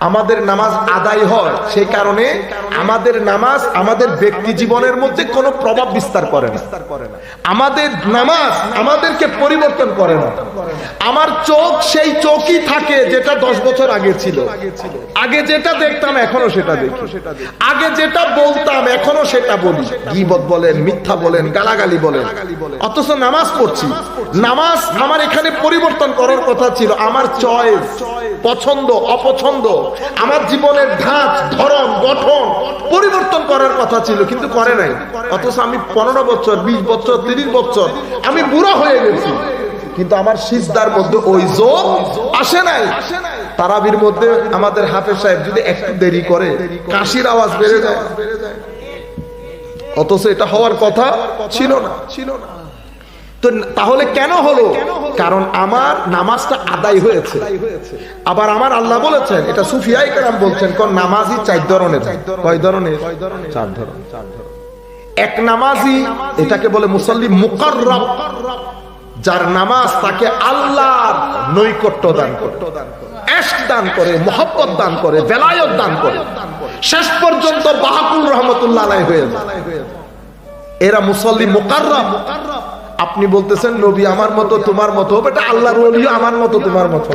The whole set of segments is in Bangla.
আমাদের নামাজ আদায় হয় সেই কারণে আমাদের নামাজ আমাদের ব্যক্তি জীবনের মধ্যে কোনো প্রভাব বিস্তার করে না। আমাদের নামাজ আমাদেরকে পরিবর্তন করে না। আমার চোখ সেই চোখই থাকে যেটা দশ বছর আগে ছিল। আগে যেটা দেখতাম, এখনও সেটা দেখি। আগে যেটা বলতাম, এখনও সেটা বলি। গিবত বলেন, মিথ্যা বলেন, গালাগালি বলেন। অথচ নামাজ পড়ছি। নামাজ আমার এখানে পরিবর্তন করার কথা ছিল। আমার চয়েস, পছন্দ, অপছন্দ, আমার জীবনের ধাঁচ, ধরন, গঠন পরিবর্তন করার কথা ছিল, কিন্তু করে নাই। অথচ আমি পনেরো বছর, বিশ বছর, তিরিশ বছর আমি বুড়া হয়ে গেছি। কিন্তু আমার সিজদার মধ্যে ওই জোর আসে নাই। তারাবির মধ্যে আমাদের হাফেজ সাহেব যদি একটু দেরি করে, কাশির আওয়াজ বেড়ে যায়। অথচ এটা হওয়ার কথা ছিল না। ছিল না তো তাহলে কেন হলো? কারণ আমার নামাজটা আদায় হয়েছে। আবার আমার আল্লাহ বলেছেন এটা সুফিয়াই কেরাম বলছেন কোন নামাজই চার ধরনের। কয় ধরনের? চার ধরনের। এক নামাজি এটাকে বলে মুসল্লি মুকাররব যার নামাজ তাকে আল্লাহর নৈকট্য দান করে। দান করে। মোহব্বত দান করে বেলায়ত দান করে। শেষ পর্যন্ত বাহাকুল রহমতুল্লাহ হয়ে যায়। এরা মুসল্লি মুকাররব। আপনি বলতেছেন, নবী আমার মতো, তোমার মতো এটা আল্লাহর আমার মতো, তোমার মতো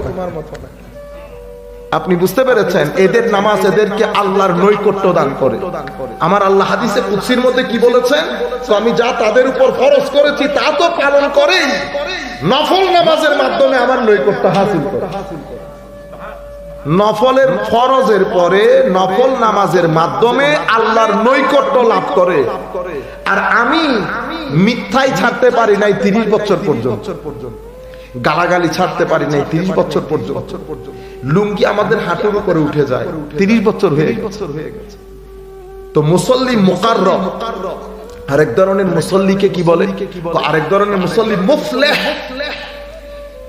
আপনি বুঝতে পেরেছেন, এদের নামাজ এদেরকে আল্লাহর নৈকট্য দান করে। আমার আল্লাহ হাদিসে কুৎসির মধ্যে কি বলেছেন? তো আমি যা তাদের উপর ফরজ করেছি, তা তো পালন করেই। নফল নামাজের মাধ্যমে আমার নৈকট্য হাসিল করে। নফলের ফরজের পরে নফল নামাজের মাধ্যমে আল্লাহর নৈকট্য লাভ করে। আর আমি মিথ্যাই ছাড়তে পারি নাই তিরিশ বছর পর্যন্ত। গালাগালি ছাড়তে পারি নাই তিরিশ বছর পর্যন্ত। লুঙ্গি আমাদের হাঁটুর উপরে উঠে যায়। তিরিশ বছর হয়ে বছর হয়ে গেছে। তো মুসল্লি মোকার আরেক ধরনের মুসল্লিকে কি বলে? আরেক ধরনের মুসল্লি মুফলেহ।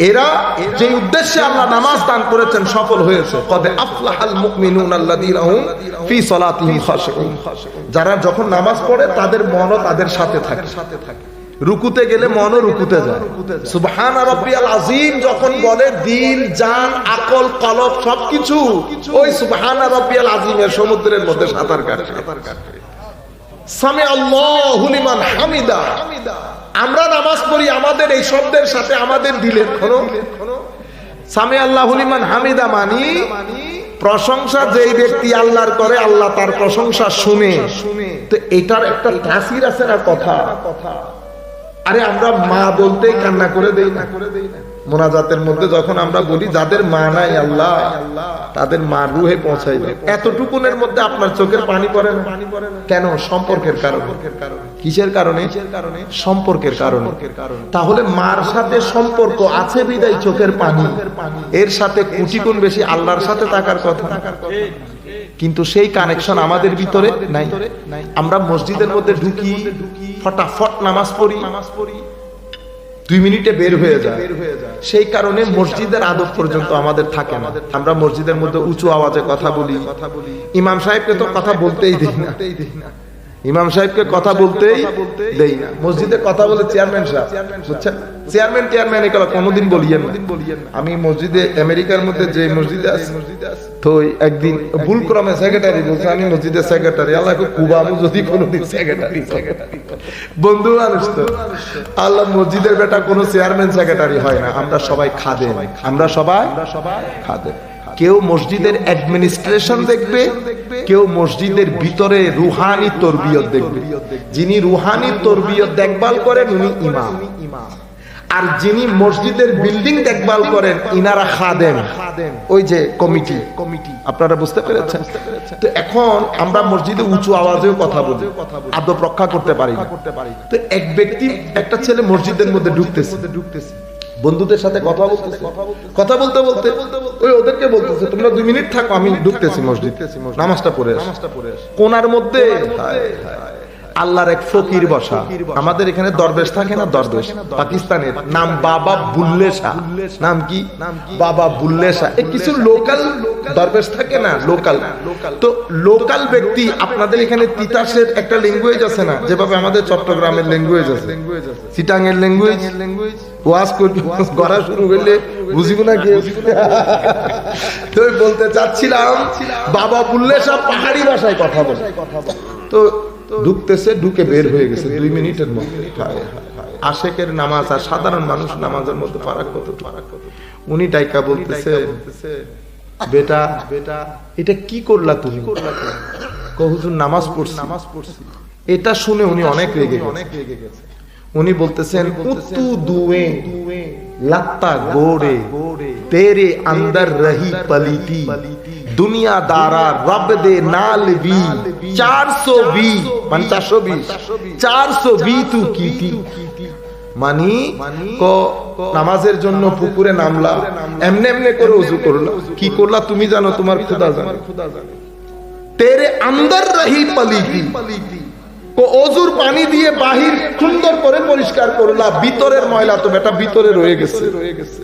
এরা যে উদ্দেশ্যে আল্লাহ নামাজ দান করেছেন সফল হয়েছে। খাশিউন। যারা যখন নামাজ পড়ে, তাদের মনও তাদের সাথে থাকে। সাথে থাকে রুকুতে গেলে মনও রুকুতে যায়। আমরা নামাজ পড়ি আমাদের এই শব্দের সাথে আমাদের দিলের কোনো সামি আল্লাহ লিমান হামিদা মানি। প্রশংসা যেই ব্যক্তি আল্লাহর করে, আল্লাহ তার প্রশংসা শুনে। তো এটার একটা তাসির আছে না কথা? আরে আমরা মা বলতেই কান্না করে দেই না করে দেই না। মোনাজাতের মধ্যে যখন আমরা বলি যাদের মা নাই আল্লাহ, তাদের মা রুহে পৌঁছাই এতটুকুনের মধ্যে আপনার চোখের পানি না? কেন? সম্পর্কের কারণে। কিসের কারণে? সম্পর্কের কারণে। তাহলে মার সাথে সম্পর্ক আছে বিদায় চোখের পানি। এর সাথে কোটি বেশি আল্লাহর সাথে থাকার কথা। কিন্তু সেই কানেকশন আমাদের ভিতরে নাই। আমরা মসজিদের মধ্যে ঢুকি, ফটাফট নামাজ পড়ি নামাজ পড়ি। দুই মিনিটে বের হয়ে যায়। সেই কারণে মসজিদের আদব পর্যন্ত আমাদের থাকে না। আমরা মসজিদের মধ্যে উঁচু আওয়াজে কথা বলি। ইমাম সাহেবকে তো কথা বলতেই দিই না। ইমাম সাহেবকে কথা বলতেই দেই না। মসজিদে কথা বলে চেয়ারম্যান সাহেব। বুঝছেন? চেয়ারম্যান চেয়ারম্যান এগুলো কোনোদিন বলিয়েন না। আমি মসজিদে আমেরিকার মধ্যে যে মসজিদে আছি তো একদিন ভুল ক্রমে সেক্রেটারি বলছে আমি মসজিদের সেক্রেটারি আল্লাহ কুবামু যদি কোনোদিন সেক্রেটারি বন্ধু মানুষ তো আল্লাহ মসজিদের বেটা কোনো চেয়ারম্যান সেক্রেটারি হয় না। আমরা সবাই খাদে আমরা সবাই খাদে কেউ মসজিদের অ্যাডমিনিস্ট্রেশন দেখবে, কেউ মসজিদের ভিতরে রুহানি তরবিয়ত দেখবে। যিনি রুহানি তরবিয়ত দেখভাল করেন, উনি ইমাম। আর যিনি মসজিদের বিল্ডিং দেখভাল করেন, ইনারা খাদেন ওই যে কমিটি। কমিটি আপনারা বুঝতে পেরেছেন? তো এখন আমরা মসজিদে উঁচু আওয়াজেও কথা বলি। আদব রক্ষা করতে পারি তো এক ব্যক্তি, একটা ছেলে মসজিদের মধ্যে ঢুকতেছে ঢুকতেছে। বন্ধুদের সাথে কথা বলতেছে। কথা বলতে বলতে ওই ওদেরকে বলতেছে তোমরা দুই মিনিট থাকো আমি ঢুকতেছি মসজিদ। নামাজটা পড়ে নামাজটা পড়ে কোনার মধ্যে আল্লাহর এক ফকির বসা। আমাদের এখানে দরবেশ থাকে না দরবেশ? পাকিস্তানের নাম বাবা বুল্লে শাহ নাম কি? বাবা বুল্লে শাহ কিছু লোকাল দরবেশ থাকে না? লোকাল। তো লোকাল ব্যক্তি আপনাদের এখানে তিতাসের একটা ল্যাঙ্গুয়েজ আছে না? যেভাবে আমাদের চট্টগ্রামের ল্যাঙ্গুয়েজ আছে। চিটাং এর ল্যাঙ্গুয়েজ ওয়াজ করবি করা শুরু করলে বুঝিব না তো বলতে চাচ্ছিলাম, বাবা বুল্লে শাহ পাহাড়ি ভাষায় কথা বলে। তো ঢুকতেছে ঢুকে বের হয়ে গেছে দুই মিনিটের মধ্যে। আশেকের নামাজ আর সাধারণ মানুষ নামাজের মধ্যে ফারাক কত ফারাক কত উনি টাইকা বলতেছে বেটা বেটা এটা কি করলা তুমি? করলা নামাজ পড়ছি। নামাজ পড়ছি। এটা শুনে উনি অনেক রেগে অনেক রেগে গেছে। উনি বলতেছেন দুয়ে লাত্তা গোরে তেরে রহি পলিতি দুনিয়া দারা রব দে নাল ভি 420 মানে চারশো বিশ। চারশো মানি ক, নামাজের জন্য পুকুরে নামলা করে উজু কি করলা তুমি জানো, তোমার খুদা জানো। তেরে আন্দর রহি অজুর পানি দিয়ে বাহির সুন্দর করে পরিষ্কার করলা। ভিতরের ময়লা তো বেটা ভিতরে রয়ে গেছে রয়ে গেছে।